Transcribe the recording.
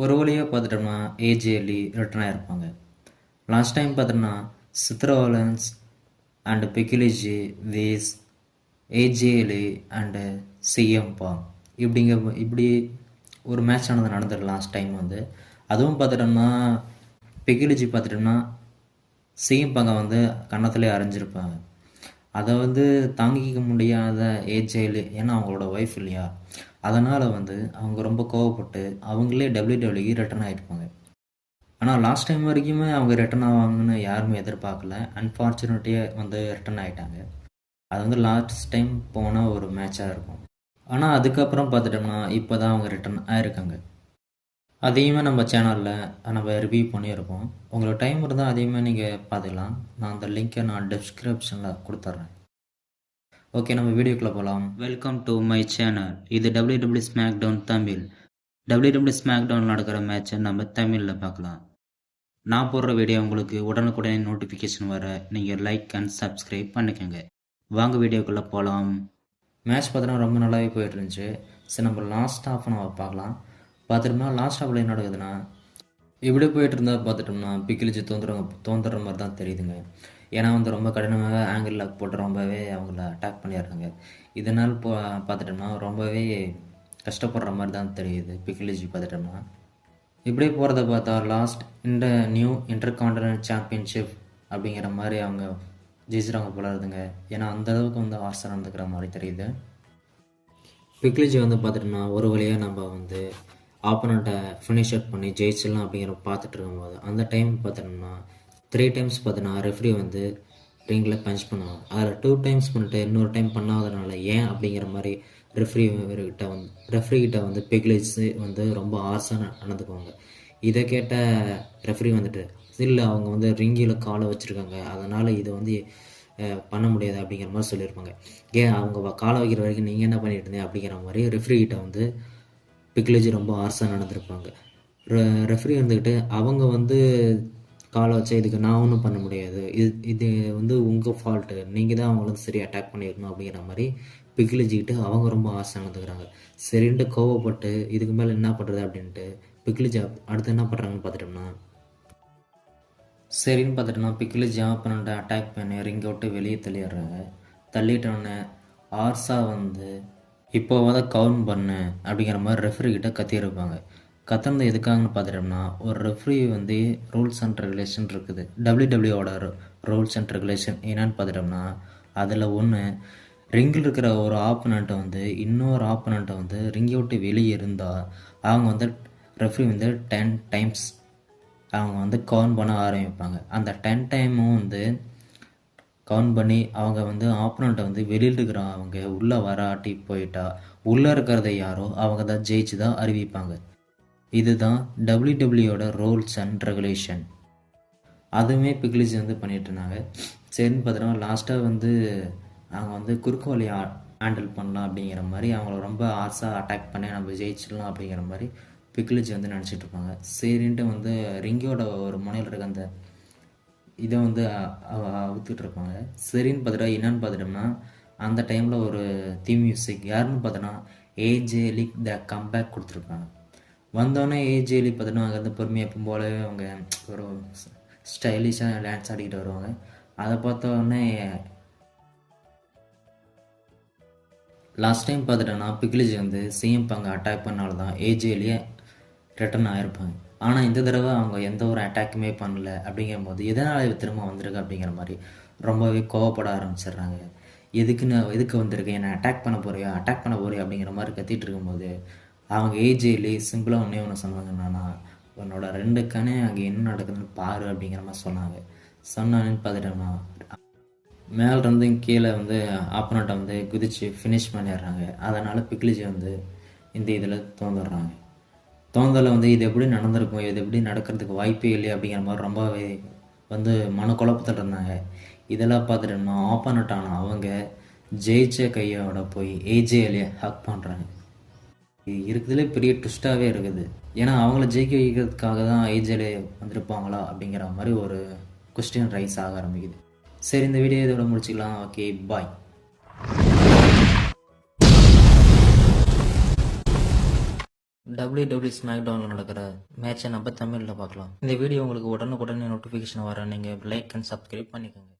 ஒரு வழியாக பார்த்துட்டோம்னா ஏஜே அலி ரிட்டர்ன் ஆகிருப்பாங்க லாஸ்ட் டைம் பார்த்தோம்னா சித்ரவாலன்ஸ் அண்டு பெக்கிலிஜி வேஸ் ஏஜே அலி அண்டு சிஎம்பா இப்படிங்க இப்படி ஒரு மேட்ச் ஆனது நடந்தது லாஸ்ட் டைம் வந்து. அதுவும் பார்த்துட்டோம்னா பெக்கிலிஜி பார்த்துட்டோம்னா சிஎம்பாங்க வந்து கன்னத்துலேயே அரைஞ்சிருப்பாங்க. அதை வந்து தாங்கிக்க முடியாத ஏஜேலு ஏன்னா அவங்களோட ஒய்ஃப் இல்லையா? அதனால் வந்து அவங்க ரொம்ப கோவப்பட்டு அவங்களே டபிள்யூ டபிள்யூக்கு ரிட்டர்ன் ஆகிருப்பாங்க ஆனால் லாஸ்ட் டைம் வரைக்குமே அவங்க ரிட்டர்ன் ஆவாங்கன்னு யாருமே எதிர்பார்க்கல. அன்ஃபார்ச்சுனேட்டியாக வந்து ரிட்டர்ன் ஆகிட்டாங்க அது வந்து லாஸ்ட் டைம் போன ஒரு மேட்சாக இருக்கும். ஆனால் அதுக்கப்புறம் பார்த்துட்டோம்னா இப்போ தான் அவங்க ரிட்டர்ன் ஆயிருக்காங்க. அதையுமே நம்ம சேனலில் நம்ம ரிவ்யூ பண்ணியிருக்கோம் உங்களுக்கு டைம் இருந்தால் அதையுமே நீங்கள் பார்த்துக்கலாம் நான் அந்த லிங்க்கை நான் டிஸ்கிரிப்ஷனில் கொடுத்துட்றேன். ஓகே நம்ம வீடியோக்குள்ளே போகலாம் வெல்கம் டு மை சேனல் இது W W SmackDown Tamil. W W SmackDown நடக்கிற மேட்சை நம்ம தமிழில் பார்க்கலாம் நான் போடுற வீடியோ உங்களுக்கு உடனுக்குடனே நோட்டிஃபிகேஷன் வர நீங்கள் லைக் அண்ட் சப்ஸ்கிரைப் பண்ணிக்கோங்க. வாங்க வீடியோக்குள்ளே போகலாம் மேட்ச் பார்த்தோன்னா ரொம்ப நல்லாவே போயிட்டு இருந்துச்சு. சரி நம்ம லாஸ்ட் ஹாஃப் நம்ம பார்க்கலாம். பார்த்துட்டோம்னா லாஸ்ட் ஹாஃபில் என்ன நடக்குதுன்னா இப்படி போயிட்டு இருந்தால் பார்த்துட்டோம்னா பிக்கிலிச்சு தோந்துறவங்க தோந்துடுற மாதிரி தான் தெரியுதுங்க. ஏன்னா வந்து ரொம்ப கடினமாக ஆங்கிள் லாக் போட்டு ரொம்பவே அவங்கள அட்டாக் பண்ணிடுறாங்க. இதனால் போ பார்த்துட்டோம்னா ரொம்பவே கஷ்டப்படுற மாதிரி தான் தெரியுது பிக்கிலிஜி பார்த்துட்டோம்னா. இப்படியே போகிறத பார்த்தா லாஸ்ட் இந்த நியூ இன்டர் கான்டினல் சாம்பியன்ஷிப் அப்படிங்கிற மாதிரி அவங்க ஜெயிச்சுறாங்க போல இருக்குதுங்க. ஏன்னா அந்த அளவுக்கு வந்து ஆசை நடந்துக்கிற மாதிரி தெரியுது. பிக்லிஜி வந்து பார்த்துட்டோம்னா ஒரு வழியாக நம்ம வந்து ஆப்போனண்ட்டை ஃபினிஷ் அப் பண்ணி ஜெயிச்சிடலாம் அப்படிங்கிற பார்த்துட்டு இருக்கும்போது அந்த டைம் பார்த்தோம்னா த்ரீ டைம்ஸ் பார்த்தோன்னா ரெஃப்ரி வந்து ரிங்கில் பஞ்ச் பண்ணுவாங்க. அதில் டூ டைம்ஸ் பண்ணிட்டு இன்னொரு டைம் பண்ணாதனால ஏன் அப்படிங்கிற மாதிரி ரெஃப்ரி கிட்ட வந்து ரெஃப்ரி கிட்ட வந்து பிக்லேஜ் வந்து ரொம்ப ஆர்ஸாக நடந்துக்குவாங்க. இதை கேட்ட ரெஃப்ரி வந்துட்டு இல்லை அவங்க வந்து ரிங்கியில் காலை வச்சுருக்காங்க. அதனால் இதை வந்து பண்ண முடியாது அப்படிங்கிற மாதிரி சொல்லியிருப்பாங்க. ஏன்? அவங்க காலை வைக்கிற வரைக்கும் நீங்கள் என்ன பண்ணிட்டு இருந்தீங்க அப்படிங்கிற மாதிரி ரெஃப்ரி கிட்ட வந்து பிக்லேஜி ரொம்ப ஆர்ஸாக நடந்திருப்பாங்க. ரெஃப்ரி இருந்துக்கிட்டு அவங்க வந்து காலை வச்சா இதுக்கு நான் ஒன்றும் பண்ண முடியாது. இது இது வந்து உங்கள் ஃபால்ட்டு நீங்கள் தான் அவங்கள வந்து சரி அட்டாக் பண்ணியிருக்கணும் அப்படிங்கிற மாதிரி பிக்லிஜிக்கிட்டு அவங்க ரொம்ப ஆசை நடந்துக்கிறாங்க. சரின்ட்டு கோவப்பட்டு இதுக்கு மேலே என்ன பண்ணுறது அப்படின்ட்டு பிக்லிஜ் அடுத்து என்ன பண்ணுறாங்கன்னு பார்த்துட்டோம்னா சரின்னு பார்த்துட்டோம்னா பிக்லிஜ் ஆப்பனண்ட்டை அட்டாக் பண்ணி ரிங்கை விட்டு வெளியே தள்ளிடுறாங்க. தள்ளிட்டோடனே ஆர்ஸா வந்து இப்போ வந்து பண்ணு அப்படிங்கிற மாதிரி ரெஃப்ரி கிட்ட கத்தியிருப்பாங்க. கத்துனது எதுக்காகன்னு பார்த்துட்டோம்னா ஒரு ரெஃப்ரி வந்து ரூல்ஸ் அண்ட் ரெகுலேஷன் இருக்குது. டபிள்யூடபிள்யூட ரூல்ஸ் அண்ட் ரெகுலேஷன் என்னன்னு பார்த்துட்டோம்னா அதில் ஒன்று ரிங்கில் இருக்கிற ஒரு ஆப்பனண்ட்டை வந்து இன்னொரு ஆப்பனண்ட்டை வந்து ரிங்கை விட்டு வெளியே இருந்தால் அவங்க வந்து ரெஃப்ரி வந்து டென் டைம்ஸ் அவங்க வந்து கவுன் பண்ண ஆரம்பிப்பாங்க. அந்த டென் டைமும் வந்து கவுண்ட் பண்ணி அவங்க வந்து ஆப்பனண்ட்டை வந்து வெளியில் இருக்கிறவங்க உள்ளே வராட்டி போயிட்டா. உள்ளே இருக்கிறத யாரோ அவங்க தான் ஜெயிச்சு தான் அறிவிப்பாங்க. இதுதான் டபிள்யூடபிள்யூட ரூல்ஸ் அண்ட் ரெகுலேஷன் அதுவுமே பிக்லிஜ் வந்து பண்ணிட்டு இருந்தாங்க. சரின்னு பார்த்தோன்னா லாஸ்ட்டாக வந்து அவங்க வந்து குறுக்கு வழி ஹேண்டில் பண்ணலாம் அப்படிங்கிற மாதிரி அவங்கள ரொம்ப ஆசை அட்டாக் பண்ணி நம்ம ஜெயிச்சிடலாம் அப்படிங்கிற மாதிரி பிக்லிஜ் வந்து நினச்சிட்ருப்பாங்க சரின்ட்டு வந்து ரிங்கோட ஒரு முனையில் இருக்க அந்த இதை வந்து அவுத்துட்டு இருப்பாங்க. சரின்னு பார்த்துட்டா என்னன்னு பார்த்துட்டோம்னா அந்த டைமில் ஒரு தீம் மியூசிக் யாருன்னு பார்த்தோன்னா ஏஜே லிக் த கம்பேக் கொடுத்துருப்பாங்க. வந்தோடனே ஏஜே லிக் பார்த்தோன்னா அங்கே பொறுமையாக எப்பவும் போலவே அவங்க ஒரு ஸ்டைலிஷாக டான்ஸ் ஆடிக்கிட்டு வருவாங்க. அதை பார்த்த லாஸ்ட் டைம் பார்த்துட்டோன்னா பிக்லிஜ் வந்து சிஎம் பங்க அட்டாக் பண்ணால்தான் ஏஜேலியே ரிட்டர்ன் ஆகிருப்பாங்க ஆனால் இந்த தடவை அவங்க எந்த ஒரு அட்டாக்குமே பண்ணல. அப்படிங்கும்போது எதனால் திரும்ப வந்திருக்கு அப்படிங்கிற மாதிரி ரொம்பவே கோவப்பட ஆரம்பிச்சிடுறாங்க. எதுக்குன்னு எதுக்கு வந்திருக்கு? என்னை அட்டாக் பண்ண போறியா? அட்டாக் பண்ண போறியா? அப்படிங்கிற மாதிரி கத்திட்டு இருக்கும்போது அவங்க ஏஜேலி சிம்பிளாக ஒன்றே ஒன்று சொன்னாங்க. என்னன்னா உன்னோட ரெண்டு கணே அங்கே என்ன நடக்குதுன்னு பாரு அப்படிங்கிற மாதிரி சொன்னாங்க. சொன்னான்னு பார்த்துட்டோம்னா மேலேருந்து கீழே வந்து ஆப்பனண்ட்டை வந்து குதிச்சு ஃபினிஷ் பண்ணிடுறாங்க. அதனால் பிக்லிஜி வந்து இந்த இதில் தோந்துடுறாங்க. தோந்தலை வந்து இது எப்படி நடந்திருக்கும் இது எப்படி நடக்கிறதுக்கு வாய்ப்பே இல்லை அப்படிங்கிற மாதிரி ரொம்பவே வந்து மன குழப்பத்தில் இருந்தாங்க. இதெல்லாம் பார்த்துட்டோம்னா ஆப்பனண்ட் ஆன அவங்க ஜெயிச்ச கையோட போய் ஏஜேலே ஹக் பண்ணுறாங்க இது இருக்கிறதுலே பெரிய ட்விஸ்ட்டாகவே இருக்குது. ஏன்னா அவங்கள ஜெயிக்க வைக்கிறதுக்காக தான் ஏஜேலே வந்திருப்பாங்களா அப்படிங்கிற மாதிரி ஒரு கொஸ்டின் ரைஸ் ஆக ஆரம்பிக்குது. சரி இந்த வீடியோ இதோட முடிச்சுக்கலாம். ஓகே பாய் டபிள்யூ டபிள்யூ ஸ்மாக் டவுனில் நடக்கிற மேட்சை நம்ம தமிழில் பார்க்கலாம். இந்த வீடியோ உங்களுக்கு உடனுக்குடனே நோட்டிஃபிகேஷன் வர நீங்கள் லைக் அண்ட் சப்ஸ்கிரைப் பண்ணிக்கோங்க.